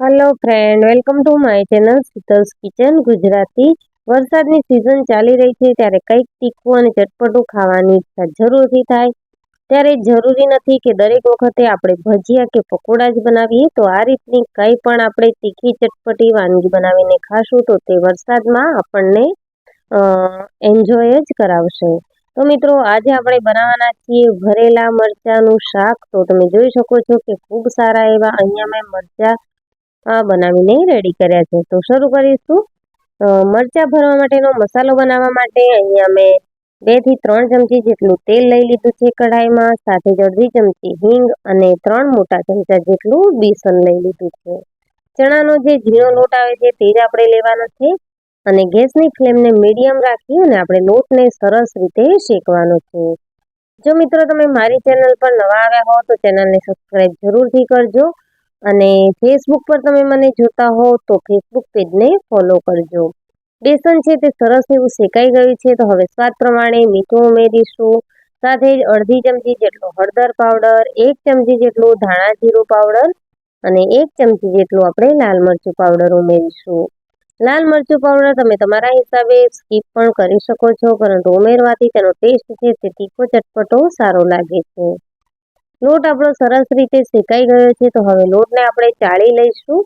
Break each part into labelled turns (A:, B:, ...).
A: Hello friend welcome to my channel Sheetal's kitchen Gujarati વરસાદની season ચાલી રહી છે ત્યારે કંઈક તીખું અને ચટપટું ખાવાની ઈચ્છા જરૂરથી થાય. ત્યારે જરૂરી નથી કે દરેક વખતે આપણે ભજીયા કે પકોડા જ બનાવીએ, તો આ રીતની કંઈ પણ આપણે તીખી, ચટપટી વાનગી બનાવીને ખાશું, તો તે વરસાદમાં આપણને એન્જોય જ કરાવશે. તો મિત્રો, આજે આપણે બનાવવાના છીએ ભરેલા મરચાંનું શાક. તો તમે જોઈ શકો છો કે ખૂબ સારા એવા અહીંયા મેં મરચાં બનાવીને રેડી કર્યા છે. તો શરૂ કરીશું. મરચાં ભરવા માટેનો મસાલો બનાવવા માટે અહીંયા મેં બેથી ત્રણ ચમચી જેટલું તેલ લઈ લીધું છે કઢાઈમાં, સાથે જ અડધી ચમચી હિંગ અને ત્રણ મોટા ચમચા જેટલું બેસન લઈ લીધું છે. ચણાનો જે ઝીણો લોટ આવે છે તે જ આપણે લેવાનો છે અને ગેસની ફ્લેમને મીડિયમ રાખી અને આપણે લોટને સરસ રીતે શેકવાનો છે. જો મિત્રો તમે મારી ચેનલ પર નવા આવ્યા હો તો ચેનલને સબસ્ક્રાઈબ જરૂરથી કરજો. અને ફેસબુક પર તમે મને જોતા હો તો ફેસબુક પેજને ફોલો કરજો. બેસન છે તે સરસ એવું શેકાઈ ગયું છે, તો હવે સ્વાદ પ્રમાણે મીઠું ઉમેરીશું. સાથે જ અડધી ચમચી જેટલો હળદર પાવડર, એક ચમચી જેટલું ધાણા જીરું પાવડર અને એક ચમચી જેટલું આપણે લાલ મરચું પાવડર ઉમેરીશું. લાલ મરચું પાવડર તમે તમારા હિસાબે સ્કીપ પણ કરી શકો છો, પરંતુ ઉમેરવાથી તેનો ટેસ્ટ છે તે તીખો ચટપટો સારો લાગે છે. લોટ આપણો સરસ રીતે શેકાઈ ગયો છે, તો હવે લોટને આપણે ચાળી લઈશું.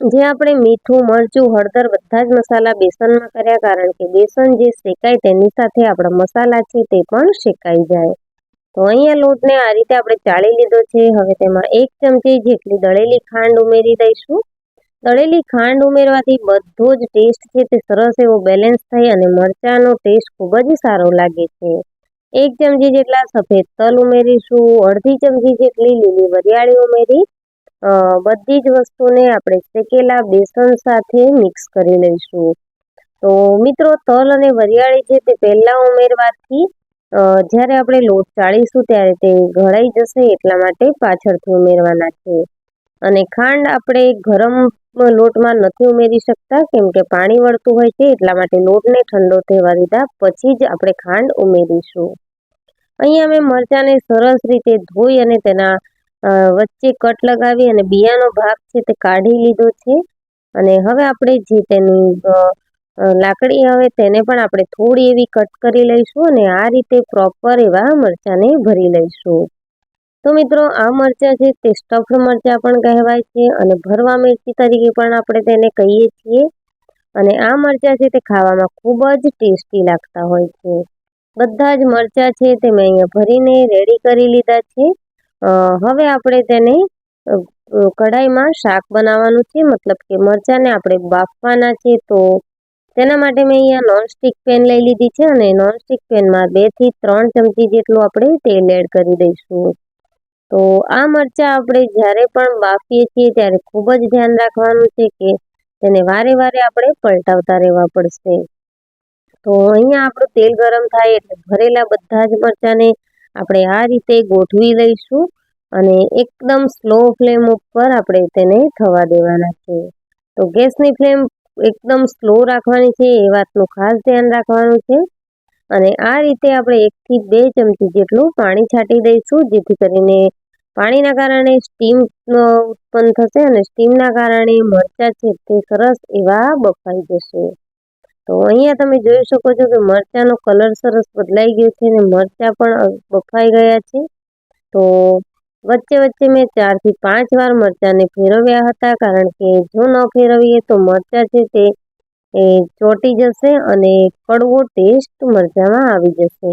A: જે આપણે મીઠું, મરચું, હળદર, બધા જ મસાલા બેસનમાં કર્યા, કારણ કે બેસન જે શેકાય તેની સાથે આપણા મસાલા છે તે પણ શેકાઈ જાય. તો અહીંયા લોટને આ રીતે આપણે ચાળી લીધો છે. હવે તેમાં એક ચમચી જેટલી દળેલી ખાંડ ઉમેરી દઈશું. દળેલી ખાંડ ઉમેરવાથી બધો જ ટેસ્ટ છે તે સરસ એવો બેલેન્સ થઈ અને મરચાંનો ટેસ્ટ ખૂબ જ સારો લાગે છે. એક ચમચી જેટલા સફેદ તલ ઉમેરીશું, અડધી ચમચી જેટલી લીલી વરિયાળી ઉમેરી બધી જ વસ્તુને આપણે શેકેલા બેસન સાથે મિક્સ કરી લઈશું. તો મિત્રો, તલ અને વરિયાળી છે તે પહેલાં ઉમેરવાથી જ્યારે આપણે લોટ ચાળીશું ત્યારે તે ઘડાઈ જશે એટલા માટે પાછળથી ઉમેરવાના છે. અને ખાંડ આપણે ગરમ લોટમાં નથી ઉમેરી શકતા, કેમ કે પાણી વળતું હોય છે, એટલા માટે લોટને ઠંડો થવા દીધા પછી જ આપણે ખાંડ ઉમેરીશું. અહીંયા મેં મરચાંને સરસ રીતે ધોઈ અને તેના વચ્ચે કટ લગાવી અને બિયાનો ભાગ છે તે કાઢી લીધો છે. અને હવે આપણે જે તેની લાકડી આવે તેને પણ આપણે થોડી એવી કટ કરી લઈશું અને આ રીતે પ્રોપર એવા મરચાંને ભરી લઈશું. તો મિત્રો, આ મરચાં છે તે સ્ટફ્ડ મરચાં પણ કહેવાય છે અને ભરવા મિરચી તરીકે પણ આપણે તેને કહીએ છીએ. અને આ મરચાં છે તે ખાવામાં ખૂબ જ ટેસ્ટી લાગતા હોય છે. બધા જ મરચાં છે તે મેં અહીંયા ભરીને રેડી કરી લીધા છે. હવે આપણે તેને કઢાઈમાં શાક બનાવવાનું છે. મતલબ કે મરચાંને આપણે બાફવાના છે તો તેના માટે મેં અહીંયા નોનસ્ટિક પેન લઈ લીધી છે અને નોનસ્ટિક પેનમાં બેથી ત્રણ ચમચી જેટલું આપણે તેલ એડ કરી દઈશું. તો આ મરચાં આપણે જ્યારે પણ બાફીએ છીએ ત્યારે ખૂબ જ ધ્યાન રાખવાનું છે કે તેને વારે વારે આપણે પલટાવતા રહેવા પડશે. તો અહીંયા આપણું તેલ ગરમ થાય એટલે ભરેલા બધા જ મરચાંને આપણે આ રીતે ગોઠવી લઈશું અને એકદમ સ્લો ફ્લેમ ઉપર આપણે તેને થવા દેવાના છે. તો ગેસની ફ્લેમ એકદમ સ્લો રાખવાની છે, એ વાતનું ખાસ ધ્યાન રાખવાનું છે. અને આ રીતે આપણે એકથી બે ચમચી જેટલું પાણી છાંટી દઈશું, જેથી કરીને પાણીના કારણે સ્ટીમ ઉત્પન્ન થશે અને સ્ટીમના કારણે મરચાં છે તે સરસ એવા બફાઈ જશે. તો અહીંયા તમે જોઈ શકો છો કે મરચાંનો કલર સરસ બદલાઈ ગયો છે અને મરચાં પણ બફાઈ ગયા છે. તો વચ્ચે વચ્ચે મેં ચારથી પાંચ વાર મરચાંને ફેરવ્યા હતા કારણ કે જો ન ફેરવીએ તો મરચાં છે તે, એ ચોટી જશે અને કડવો ટેસ્ટ મરચાંમાં આવી જશે.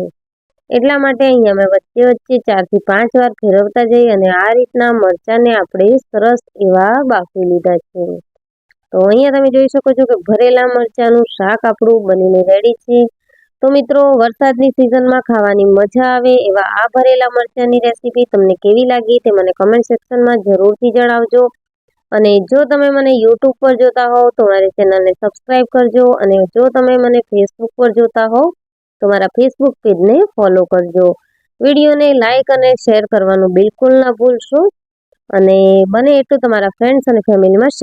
A: એટલા માટે અહીંયા મેં વચ્ચે વચ્ચે ચારથી પાંચ વાર ફેરવતા જઈ અને આ રીતના મરચાંને આપણે સરસ એવા બાફી લીધા છે. તો અહીંયા તમે જોઈ શકો છો કે ભરેલા મરચાંનું શાક આપણું બનીને રેડી છે. તો મિત્રો, વરસાદની સિઝનમાં ખાવાની મજા આવે એવા આ ભરેલા મરચાંની રેસીપી તમને કેવી લાગી તે મને કમેન્ટ સેક્શનમાં જરૂરથી જણાવજો. અને જો તમે મને યુટ્યુબ પર જોતા હોવ તો મારી ચેનલને સબસ્ક્રાઈબ કરજો. અને જો તમે મને ફેસબુક પર જોતા હોવ તો મારા ફેસબુક પેજને ફોલો કરજો. વિડીયોને લાઇક અને શેર કરવાનું બિલકુલ ના ભૂલશો. અને બને એટલું તમારા ફ્રેન્ડ્સ અને ફેમિલીમાં